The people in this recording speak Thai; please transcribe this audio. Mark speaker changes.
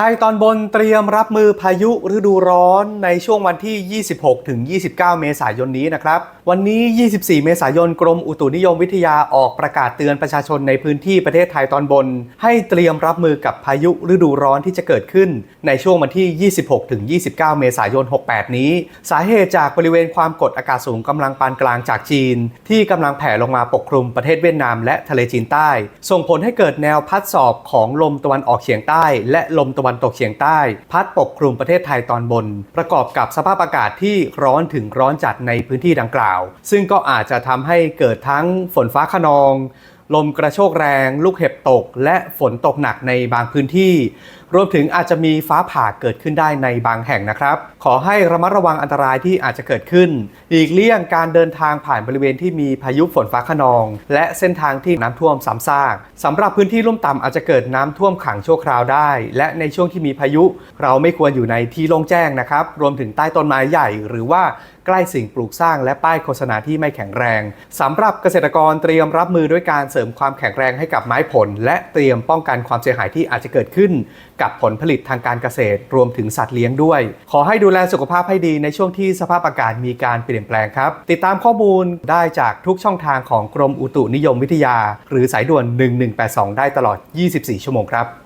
Speaker 1: ไทยตอนบนเตรียมรับมือพายุฤดูร้อนในช่วงวันที่ 26 ถึง 29 เมษายนนี้นะครับ วันนี้ 24 เมษายนกรมอุตุนิยมวิทยาออกประกาศเตือนประชาชนในพื้นที่ประเทศไทยตอนบน ให้เตรียมรับมือกับพายุฤดูร้อนที่จะเกิดขึ้น ในช่วงวันที่ 26 ถึง 29 เมษายน 68 นี้ สาเหตุจากบริเวณความกดอากาศสูงกำลังปานกลางจากจีน ที่กำลังแผ่ลงมาปกคลุมประเทศเวียดนามและทะเลจีนใต้ ส่งผลให้เกิดแนวพัดสอบของลมตะวันออกเฉียงใต้ และลมตะวันตกเฉียงใต้ พัดปกคลุมประเทศไทยตอนบน ประกอบกับสภาพอากาศที่ร้อนถึงร้อนจัดในพื้นที่ดังกล่าว ซึ่งก็อาจจะทำให้เกิดทั้งฝนฟ้าขนอง ลมกระโชกแรง ลูกเห็บตก และฝนตกหนักในบางพื้นที่ รวมถึงอาจจะมีฟ้าผ่าเกิดขึ้นได้ในบางแห่งนะครับ ขอให้ระมัดระวังอันตรายที่อาจจะเกิดขึ้นหลีกเลี่ยงการเดินทางผ่านบริเวณที่มีพายุฝนฟ้าขนอง และเส้นทางที่น้ำท่วมซ้ำซากสำหรับพื้นที่ลุ่มต่ำอาจจะเกิดน้ำท่วมขังชั่วคราวได้ และในช่วงที่มีพายุ เราไม่ควรอยู่ในที่โล่งแจ้งนะครับ รวมถึงใต้ต้นไม้ใหญ่ หรือว่าใกล้สิ่งปลูกสร้างและป้ายโฆษณาที่ไม่แข็งแรงสำหรับเกษตรกรเตรียมรับมือด้วยการเสริมความแข็งแรงให้กับไม้ผล และเตรียมป้องกันความเสียหายที่อาจจะเกิดขึ้น กับผลผลิตทางการเกษตร รวมถึงสัตว์เลี้ยงด้วย ขอให้ดูแลสุขภาพให้ดีในช่วงที่สภาพอากาศมีการเปลี่ยนแปลงครับ ติดตามข้อมูลได้จากทุกช่องทางของกรมอุตุนิยมวิทยา หรือสายด่วน 1182 ได้ตลอด 24 ชั่วโมงครับ